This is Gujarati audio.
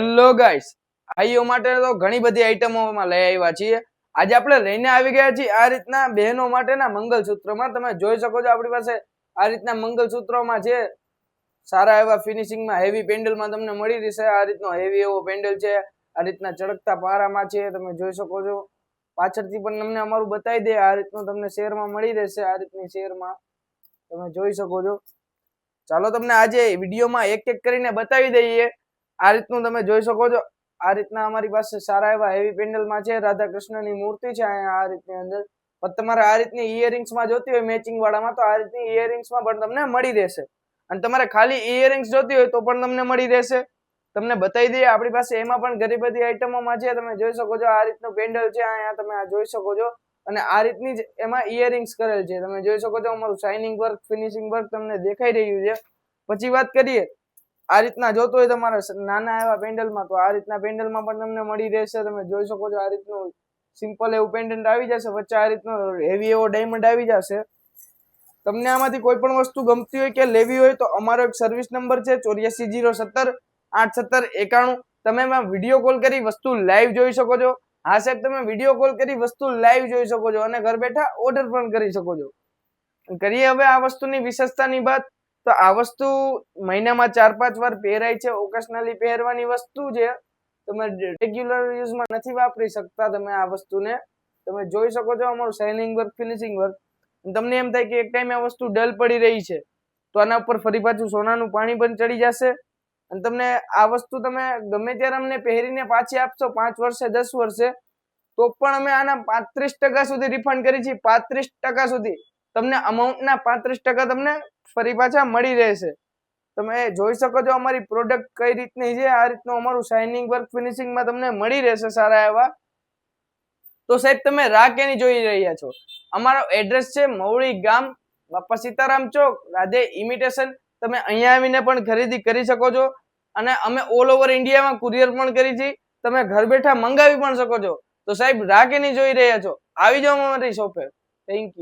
હેલો ગાઈસ આઈઓ માટે તો ઘણી બધી આઈટમોમાં લઈ આવ્યા છીએ. આજે આપણે લઈને આવી ગયા છીએ આ રીતના બહેનો માટેના મંગલસૂત્રમાં. તમે જોઈ શકો છો આપણી પાસે આ રીતના મંગલસૂત્રોમાં છે. સારા એવા ફિનિશિંગમાં હેવી પેન્ડલમાં તમને મળી રહેશે. આ રીતનો હેવી એવો પેન્ડલ છે. આ રીતના ચળકતા પારામાં છે. તમે જોઈ શકો છો. પાછળથી પણ તમને અમારું બતાવી દે. આ રીતનું તમને શેરમાં મળી રહેશે. આ રીતની શેરમાં તમે જોઈ શકો છો. ચાલો તમને આજે વિડીયોમાં એક એક કરીને બતાવી દઈએ. આ રીતનું તમે જોઈ શકો છો. આ રીતના અમારી પાસે સારા એવા હેવી પેન્ડલમાં છે. રાધા કૃષ્ણની મૂર્તિ છે અહીંયા આ રીતની અંદર. પણ તમારે આ રીતની ઇયરિંગ્સમાં જોતી હોય મેચિંગ વાળામાં તો આ રીતની ઇયરિંગ્સમાં પણ તમને મળી રહેશે. અને તમારે ખાલી ઇયરિંગ્સ જોતી હોય તો પણ તમને મળી રહેશે. તમને બતાવી દઈએ, આપણી પાસે એમાં પણ ઘણી બધી આઈટમોમાં છે. તમે જોઈ શકો છો આ રીતનું પેન્ડલ છે અહીંયા, તમે આ જોઈ શકો છો. અને આ રીતની જ એમાં ઇયરિંગ્સ કરેલ છે. તમે જોઈ શકો છો અમારું શાઇનિંગ વર્ક ફિનિશિંગ વર્ક તમને દેખાઈ રહ્યું છે. પછી વાત કરીએ આ રીતના જોતો હોય તમારે નાના એવા પેન્ડલમાં, તો આ રીતના પેન્ડલમાં પણ તમને મળી રહેશે, તમે જોઈ શકો છો આ રીતનું સિમ્પલ એવું પેન્ડન્ટ આવી જશે, વચ્ચે આ રીતનો હેવી એવો ડાયમંડ આવી જશે. તમને આમાંથી કોઈ પણ વસ્તુ ગમતી હોય કે લેવી હોય તો અમારો એક સર્વિસ નંબર છે ચોર્યાસી જીરો સત્તર, આઠ સત્તર, એકાણું. તમે એમાં વીડિયો કોલ કરી વસ્તુ લાઈવ જોઈ શકો છો. હા સાહેબ, તમે વીડિયો કોલ કરી વસ્તુ લાઈવ જોઈ શકો છો અને ઘર બેઠા ઓર્ડર પણ કરી શકો છો. કરીએ હવે આ વસ્તુની વિશેષતાની વાત. તો આ વસ્તુ મહિનામાં ચાર પાંચ વાર પહેરાય છે. ઓકેશનલી પહેરવાની વસ્તુ છે. તમે રેગ્યુલર યુઝમાં નથી વાપરી શકતા તમે આ વસ્તુને. તમે જોઈ શકો છો અમારું શાઇનિંગ વર્ક ફિનિશિંગ વર્ક તમને એમ થાય કે એક ટાઈમે આ વસ્તુ ડલ પડી રહી છે. તો આના ઉપર ફરી પાછું સોનાનું પાણી પણ ચડી જશે. અને તમને આ વસ્તુ તમે ગમે ત્યારે અમને પહેરીને પાછી આપશો, પાંચ વર્ષે, દસ વર્ષે, તો પણ અમે આના પાંત્રીસ ટકા સુધી રિફંડ કરી છીએ. પાંત્રીસ ટકા સુધી. તમને અમાઉન્ટના પાંત્રીસ ટકા તમને ફરી પાછા મળી રહેશે. તમે જોઈ શકો છો અમારી પ્રોડક્ટ કઈ રીતની છે, આ રીતનું અમારું શાઇનિંગ વર્ક ફિનિશિંગમાં તમને મળી રહેશે સારા એવા. તો સાહેબ, તમે રાહ કેની જોઈ રહ્યા છો? અમારો એડ્રેસ છે મવળી ગામ, બાપા સીતારામ ચોક, રાધે ઇમિટેશન તમે અહીંયા આવીને પણ ખરીદી કરી શકો છો. અને અમે ઓલ ઓવર ઇન્ડિયામાં કુરિયર પણ કરી છે. તમે ઘર બેઠા મંગાવી પણ શકો છો. તો સાહેબ, રાહ કેની જોઈ રહ્યા છો? આવી જાઓ અમારી શોપે થેન્ક યુ